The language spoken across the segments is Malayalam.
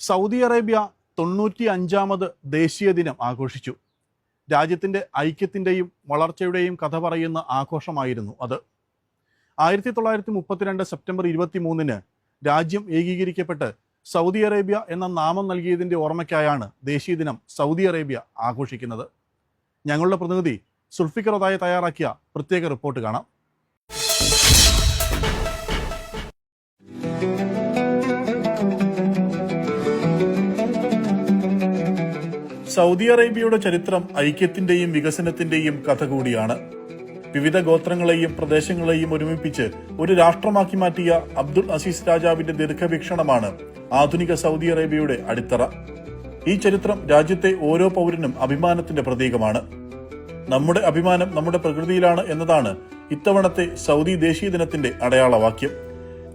സൗദി അറേബ്യ തൊണ്ണൂറ്റി അഞ്ചാമത് ദേശീയ ദിനം ആഘോഷിച്ചു. രാജ്യത്തിന്റെ ഐക്യത്തിന്റെയും വളർച്ചയുടെയും കഥ പറയുന്ന ആഘോഷമായിരുന്നു അത്. ആയിരത്തി തൊള്ളായിരത്തി മുപ്പത്തിരണ്ട് സെപ്റ്റംബർ ഇരുപത്തി മൂന്നിന് രാജ്യം ഏകീകരിക്കപ്പെട്ട് സൗദി അറേബ്യ എന്ന നാമം നൽകിയതിന്റെ ഓർമ്മയ്ക്കായാണ് ദേശീയ ദിനം സൗദി അറേബ്യ ആഘോഷിക്കുന്നത്. ഞങ്ങളുടെ പ്രതിനിധി സുൽഫിക്കർ ഒതായ തയ്യാറാക്കിയ പ്രത്യേക റിപ്പോർട്ട് കാണാം. സൗദി അറേബ്യയുടെ ചരിത്രം ഐക്യത്തിന്റെയും വികസനത്തിന്റെയും കഥ കൂടിയാണ്. വിവിധ ഗോത്രങ്ങളെയും പ്രദേശങ്ങളെയും ഒരുമിപ്പിച്ച് ഒരു രാഷ്ട്രമാക്കി മാറ്റിയ അബ്ദുൾ അസീസ് രാജാവിന്റെ ദീർഘവീക്ഷണമാണ് ആധുനിക സൗദി അറേബ്യയുടെ അടിത്തറ. ഈ ചരിത്രം രാജ്യത്തെ ഓരോ പൗരനും അഭിമാനത്തിന്റെ പ്രതീകമാണ്. നമ്മുടെ അഭിമാനം നമ്മുടെ പ്രകൃതിയിലാണ് എന്നതാണ് ഇത്തവണത്തെ സൗദി ദേശീയ ദിനത്തിന്റെ അടയാളവാക്യം.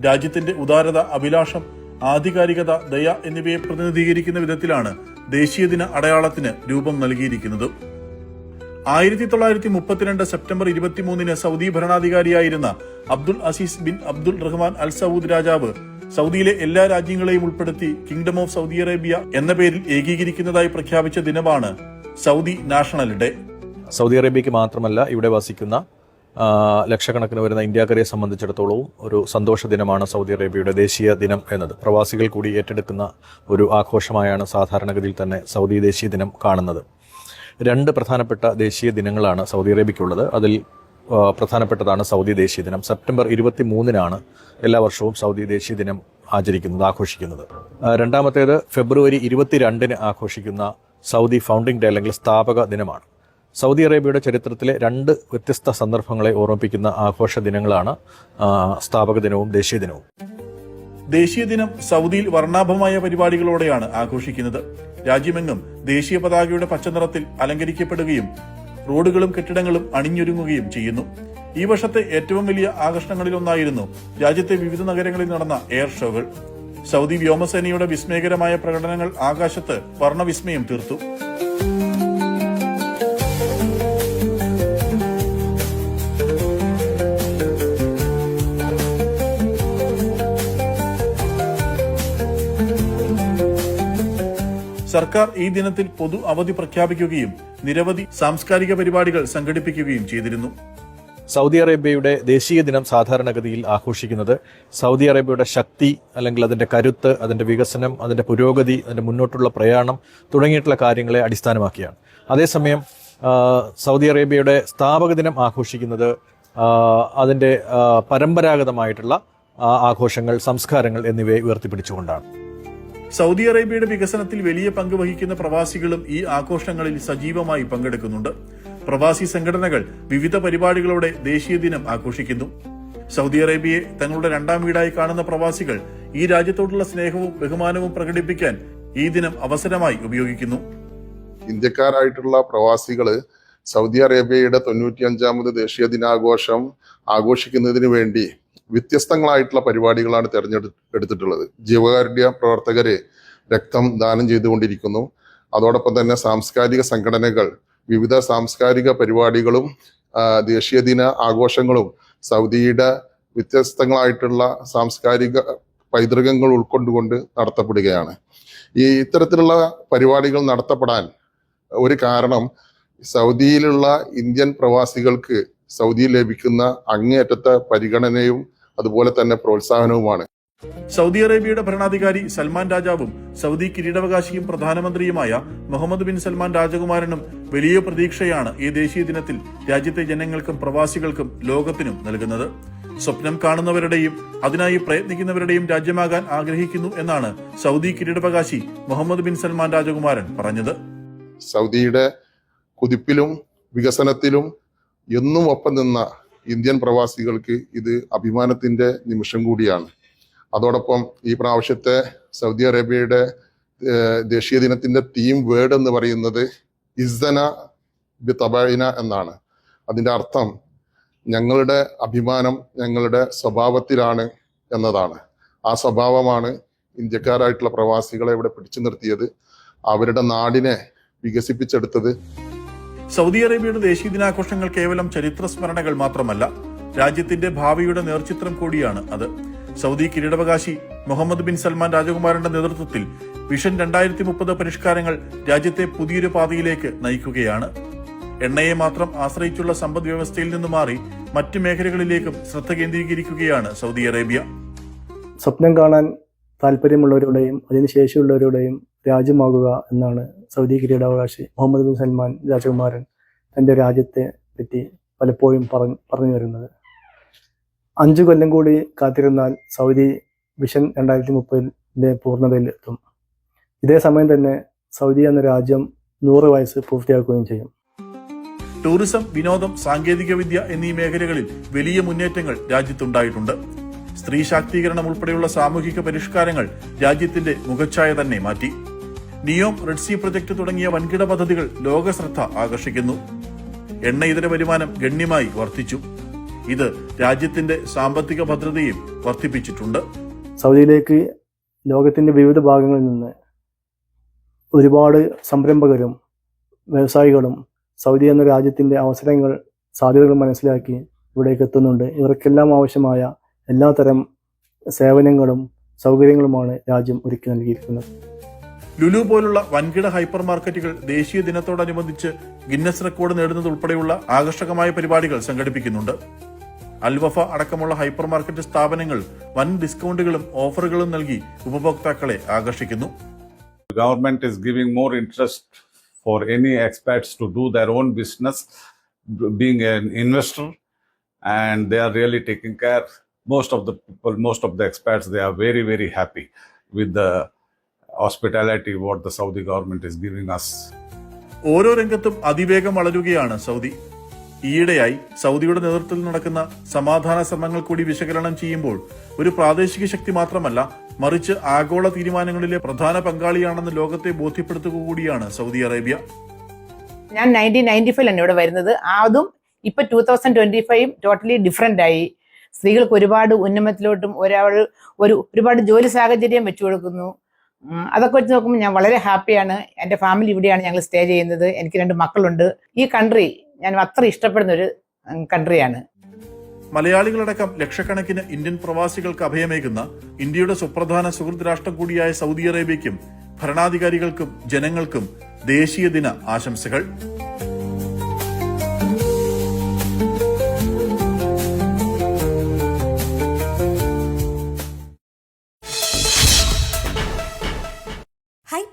രാജ്യത്തിന്റെ ഉദാരത അഭിലാഷം ആധികാരികത ദയ എന്നിവയെ പ്രതിനിധീകരിക്കുന്ന വിധത്തിലാണ് ദേശീയ ദിന അടയാളത്തിന് രൂപം നൽകിയിരിക്കുന്നത്. ആയിരത്തി തൊള്ളായിരത്തി മുപ്പത്തിരണ്ട് സെപ്റ്റംബർ ഇരുപത്തിമൂന്നിന് Saudi ഭരണാധികാരിയായിരുന്ന Abdul Aziz bin Abdul Rahman Al Saud രാജാവ് സൗദിയിലെ എല്ലാ രാജ്യങ്ങളെയും ഉൾപ്പെടുത്തി കിങ്ഡം ഓഫ് സൗദി അറേബ്യ എന്ന പേരിൽ ഏകീകരിക്കുന്നതായി പ്രഖ്യാപിച്ച ദിനമാണ് സൗദി നാഷണൽ ഡേ. സൗദി അറേബ്യയ്ക്ക് മാത്രമല്ല ഇവിടെ വസിക്കുന്ന ലക്ഷക്കണക്കിന് വരുന്ന ഇന്ത്യക്കാരെ സംബന്ധിച്ചിടത്തോളവും ഒരു സന്തോഷ ദിനമാണ് സൗദി അറേബ്യയുടെ ദേശീയ ദിനം എന്നത്. പ്രവാസികൾ കൂടി ഏറ്റെടുക്കുന്ന ഒരു ആഘോഷമായാണ് സാധാരണഗതിയിൽ തന്നെ സൗദി ദേശീയ ദിനം കാണുന്നത്. രണ്ട് പ്രധാനപ്പെട്ട ദേശീയ ദിനങ്ങളാണ് സൗദി അറേബ്യയ്ക്കുള്ളത്. അതിൽ പ്രധാനപ്പെട്ടതാണ് സൗദി ദേശീയ ദിനം. സെപ്റ്റംബർ ഇരുപത്തി മൂന്നിനാണ് എല്ലാ വർഷവും സൗദി ദേശീയ ദിനം ആചരിക്കുന്നത് ആഘോഷിക്കുന്നത്. രണ്ടാമത്തേത് ഫെബ്രുവരി ഇരുപത്തിരണ്ടിന് ആഘോഷിക്കുന്ന സൗദി ഫൗണ്ടിംഗ് ഡേ അല്ലെങ്കിൽ സ്ഥാപക ദിനമാണ്. സൗദി അറേബ്യയുടെ ചരിത്രത്തിലെ രണ്ട് വ്യത്യസ്ത സന്ദർഭങ്ങളെ ഓർമ്മിപ്പിക്കുന്ന ആഘോഷ ദിനങ്ങളാണ് സ്ഥാപക ദിനവും ദേശീയ ദിനവും. ദേശീയ ദിനം സൗദിയിൽ വർണാഭമായ പരിപാടികളോടെയാണ് ആഘോഷിക്കുന്നത്. രാജ്യമെങ്ങും ദേശീയ പതാകയുടെ പച്ചനിറത്തിൽ അലങ്കരിക്കപ്പെടുകയും റോഡുകളും കെട്ടിടങ്ങളും അണിഞ്ഞൊരുങ്ങുകയും ചെയ്യുന്നു. ഈ വർഷത്തെ ഏറ്റവും വലിയ ആകർഷണങ്ങളിലൊന്നായിരുന്നു രാജ്യത്തെ വിവിധ നഗരങ്ങളിൽ നടന്ന എയർ ഷോകൾ. സൗദി വ്യോമസേനയുടെ വിസ്മയകരമായ പ്രകടനങ്ങൾ ആകാശത്ത് വർണവിസ്മയം തീർത്തു. സർക്കാർ ഈ ദിനത്തിൽ പൊതു അവധി പ്രഖ്യാപിക്കുകയും നിരവധി സാംസ്കാരിക പരിപാടികൾ സംഘടിപ്പിക്കുകയും ചെയ്തിരുന്നു. സൗദി അറേബ്യയുടെ ദേശീയ ദിനം സാധാരണഗതിയിൽ ആഘോഷിക്കുന്നത് സൗദി അറേബ്യയുടെ ശക്തി അല്ലെങ്കിൽ അതിന്റെ കരുത്ത് അതിന്റെ വികസനം അതിന്റെ പുരോഗതി അതിന്റെ മുന്നോട്ടുള്ള പ്രയാണം തുടങ്ങിയിട്ടുള്ള കാര്യങ്ങളെ അടിസ്ഥാനമാക്കിയാണ്. അതേസമയം സൗദി അറേബ്യയുടെ സ്ഥാപക ദിനം ആഘോഷിക്കുന്നത് അതിന്റെ പരമ്പരാഗതമായിട്ടുള്ള ആഘോഷങ്ങൾ സംസ്കാരങ്ങൾ എന്നിവയെ ഉയർത്തിപ്പിടിച്ചുകൊണ്ടാണ്. സൗദി അറേബ്യയുടെ വികസനത്തിൽ വലിയ പങ്ക് വഹിക്കുന്ന പ്രവാസികളും ഈ ആഘോഷങ്ങളിൽ സജീവമായി പങ്കെടുക്കുന്നുണ്ട്. പ്രവാസി സംഘടനകൾ വിവിധ പരിപാടികളോടെ ദേശീയ ദിനം ആഘോഷിക്കുന്നു. സൗദി അറേബ്യയെ തങ്ങളുടെ രണ്ടാം വീടായി കാണുന്ന പ്രവാസികൾ ഈ രാജ്യത്തോടുള്ള സ്നേഹവും ബഹുമാനവും പ്രകടിപ്പിക്കാൻ ഈ ദിനം അവസരമായി ഉപയോഗിക്കുന്നു. ഇന്ത്യക്കാരായിട്ടുള്ള പ്രവാസികൾ സൗദി അറേബ്യയുടെ തൊണ്ണൂറ്റിയഞ്ചാമത് ദേശീയ ദിനാഘോഷം ആഘോഷിക്കുന്നതിന് വേണ്ടി വ്യത്യസ്തങ്ങളായിട്ടുള്ള പരിപാടികളാണ് തെരഞ്ഞെടുത്തിട്ടുള്ളത് ജീവകാരുണ്യ പ്രവർത്തകരെ രക്തം ദാനം ചെയ്തുകൊണ്ടിരിക്കുന്നു. അതോടൊപ്പം തന്നെ സാംസ്കാരിക സംഘടനകൾ വിവിധ സാംസ്കാരിക പരിപാടികളും ദേശീയ ദിന ആഘോഷങ്ങളും സൗദിയുടെ വ്യത്യസ്തങ്ങളായിട്ടുള്ള സാംസ്കാരിക പൈതൃകങ്ങൾ ഉൾക്കൊണ്ടുകൊണ്ട് നടത്തപ്പെടുകയാണ്. ഈ ഇത്തരത്തിലുള്ള പരിപാടികൾ നടത്തപ്പെടാൻ ഒരു കാരണം സൗദിയിലുള്ള ഇന്ത്യൻ പ്രവാസികൾക്ക് സൗദിയിൽ ലഭിക്കുന്ന അങ്ങേയറ്റത്തെ പരിഗണനയും അതുപോലെ തന്നെ പ്രോത്സാഹനവുമാണ്. സൗദി അറേബ്യയുടെ ഭരണാധികാരി സൽമാൻ രാജാവും സൗദി കിരീടാവകാശിയും പ്രധാനമന്ത്രിയുമായ മുഹമ്മദ് ബിൻ സൽമാൻ രാജകുമാരനും വലിയ പ്രതീക്ഷയാണ് ഈ ദേശീയ ദിനത്തിൽ രാജ്യത്തെ ജനങ്ങൾക്കും പ്രവാസികൾക്കും ലോകത്തിനും നൽകുന്നത്. സ്വപ്നം കാണുന്നവരുടെയും അതിനായി പ്രയത്നിക്കുന്നവരുടെയും രാജ്യമാകാൻ ആഗ്രഹിക്കുന്നു എന്നാണ് സൗദി കിരീടാവകാശി മുഹമ്മദ് ബിൻ സൽമാൻ രാജകുമാരൻ പറഞ്ഞത്. സൗദിയുടെ കുതിപ്പിലും വികസനത്തിലും എന്നും ഒപ്പം നിന്ന ഇന്ത്യൻ പ്രവാസികൾക്ക് ഇത് അഭിമാനത്തിന്റെ നിമിഷം കൂടിയാണ്. അതോടൊപ്പം ഈ പ്രാവശ്യത്തെ സൗദി അറേബ്യയുടെ ദേശീയ ദിനത്തിന്റെ തീം വേർഡ് എന്ന് പറയുന്നത് ഇസ്സന ബി തബൈന എന്നാണ്. അതിന്റെ അർത്ഥം ഞങ്ങളുടെ അഭിമാനം ഞങ്ങളുടെ സ്വഭാവത്തിലാണ് എന്നതാണ്. ആ സ്വഭാവമാണ് ഇന്ത്യക്കാരായിട്ടുള്ള പ്രവാസികളെ ഇവിടെ പിടിച്ചു നിർത്തിയത്. അവരുടെ നാടിനെ വികസിപ്പിച്ചെടുത്തത് സൗദി അറേബ്യയുടെ ദേശീയ ദിനാഘോഷങ്ങൾ കേവലം ചരിത്ര സ്മരണകൾ മാത്രമല്ല രാജ്യത്തിന്റെ ഭാവിയുടെ നേർചിത്രം കൂടിയാണ് അത്. സൗദി കിരീടാവകാശി മുഹമ്മദ് ബിൻ സൽമാൻ രാജകുമാരന്റെ നേതൃത്വത്തിൽ വിഷൻ രണ്ടായിരത്തി മുപ്പത് പരിഷ്കാരങ്ങൾ രാജ്യത്തെ പുതിയൊരു പാതയിലേക്ക് നയിക്കുകയാണ്. എണ്ണയെ മാത്രം ആശ്രയിച്ചുള്ള സമ്പദ് വ്യവസ്ഥയിൽ നിന്ന് മാറി മറ്റ് മേഖലകളിലേക്കും ശ്രദ്ധ കേന്ദ്രീകരിക്കുകയാണ് സൗദി അറേബ്യ. സ്വപ്നം കാണാൻ താല്പര്യമുള്ളവരുടെയും അതിന് ശേഷിയുള്ളവരുടെയും രാജ്യമാകുക എന്നാണ് സൗദി കിരീടാവകാശി മുഹമ്മദ് ബിൻ സൽമാൻ രാജകുമാരൻ തന്റെ രാജ്യത്തെ പറ്റി പലപ്പോഴും പറഞ്ഞു പറഞ്ഞു വരുന്നത്. അഞ്ചു കൊല്ലം കൂടി കാത്തിരുന്നാൽ സൗദി വിഷൻ രണ്ടായിരത്തി മുപ്പതിന്റെ പൂർണതയിൽ എത്തും. ഇതേ സമയം തന്നെ സൗദി എന്ന രാജ്യം നൂറ് വയസ്സ് പൂർത്തിയാക്കുകയും ചെയ്യും. ടൂറിസം വിനോദം സാങ്കേതികവിദ്യ എന്നീ മേഖലകളിൽ വലിയ മുന്നേറ്റങ്ങൾ രാജ്യത്തുണ്ടായിട്ടുണ്ട്. സ്ത്രീ ശാക്തീകരണം ഉൾപ്പെടെയുള്ള സാമൂഹിക പരിഷ്കാരങ്ങൾ രാജ്യത്തിന്റെ മുഖച്ഛായ തന്നെ മാറ്റി. നിയോം റെഡ് സീ പ്രൊജക്ട് തുടങ്ങിയ വൻകിട പദ്ധതികൾ ലോകശ്രദ്ധ ആകർഷിക്കുന്നു. എണ്ണ ഇതര വരുമാനം ഗണ്യമായി വർദ്ധിച്ചു. ഇത് രാജ്യത്തിന്റെ സാമ്പത്തിക ഭദ്രതയും വർദ്ധിപ്പിച്ചിട്ടുണ്ട്. സൗദിയിലേക്ക് ലോകത്തിന്റെ വിവിധ ഭാഗങ്ങളിൽ നിന്ന് ഒരുപാട് സംരംഭകരും വ്യവസായികളും സൗദി എന്ന രാജ്യത്തിന്റെ അവസരങ്ങൾ സാധ്യതകൾ മനസ്സിലാക്കി ഇവിടേക്ക് എത്തുന്നുണ്ട്. ഇവർക്കെല്ലാം ആവശ്യമായ എല്ലാത്തരം സേവനങ്ങളും സൗകര്യങ്ങളുമാണ് രാജ്യം ഒരുക്കി നൽകിയിരിക്കുന്നത്. ലുലു പോലുള്ള വൻകിട ഹൈപ്പർ മാർക്കറ്റുകൾ ദേശീയ ദിനത്തോടനുബന്ധിച്ച് ഗിന്നസ് റെക്കോർഡ് നേടുന്നതുൾപ്പെടെയുള്ള ആകർഷകമായ പരിപാടികൾ സംഘടിപ്പിക്കുന്നുണ്ട്. അൽവഫ അടക്കമുള്ള ഹൈപ്പർ മാർക്കറ്റ് സ്ഥാപനങ്ങൾ വൻ ഡിസ്കൗണ്ടുകളും ഓഫറുകളും നൽകി ഉപഭോക്താക്കളെ ആകർഷിക്കുന്നു. Government is giving more interest for any experts to do their own business being an investor and they are really taking care most of the people most of the experts they are very very happy with the hospitality what the Saudi government is giving us ഓരോ രംഗത്തും അതിവേഗം വളരുകയാണ് സൗദി. ഈയിടെയായി സൗദിയുടെ നേതൃത്വത്തിൽ നടക്കുന്ന സമാധാന ശ്രമങ്ങൾ കൂടി വിശകലനം ചെയ്യുമ്പോൾ ഒരു പ്രാദേശിക ശക്തി മാത്രമല്ല മറിച്ച് ആഗോള തീരുമാനങ്ങളിലെ പ്രധാന പങ്കാളിയാണെന്ന് ലോകത്തെ ബോധ്യപ്പെടുത്തുക കൂടിയാണ് സൗദി അറേബ്യ. ഞാൻ നയന്റീൻ നയന്റി ഫൈവ് ആണ് ഇവിടെ വരുന്നത്. അതും ഇപ്പൊ two thousand twenty five totally different ആയി. സ്ത്രീകൾക്ക് ഒരുപാട് ഉന്നമത്തിലോട്ടും ഒരാൾ ഒരു ഒരുപാട് ജോലി സാഹചര്യം വെച്ചു കൊടുക്കുന്നു. അതൊക്കെ വെച്ച് നോക്കുമ്പോൾ ഞാൻ വളരെ ഹാപ്പിയാണ്. എന്റെ ഫാമിലി ഇവിടെയാണ് ഞങ്ങൾ സ്റ്റേ ചെയ്യുന്നത്. എനിക്ക് രണ്ട് മക്കളുണ്ട്. ഈ കൺട്രി ഞാൻ അത്ര ഇഷ്ടപ്പെടുന്ന ഒരു കൺട്രിയാണ് മലയാളികളടക്കം ലക്ഷക്കണക്കിന് ഇന്ത്യൻ പ്രവാസികൾക്ക് അഭയമേകുന്ന ഇന്ത്യയുടെ സുപ്രധാന സുഹൃത്ത് രാഷ്ട്രം കൂടിയായ സൗദി അറേബ്യയ്ക്കും ഭരണാധികാരികൾക്കും ജനങ്ങൾക്കും ദേശീയ ദിന ആശംസകൾ.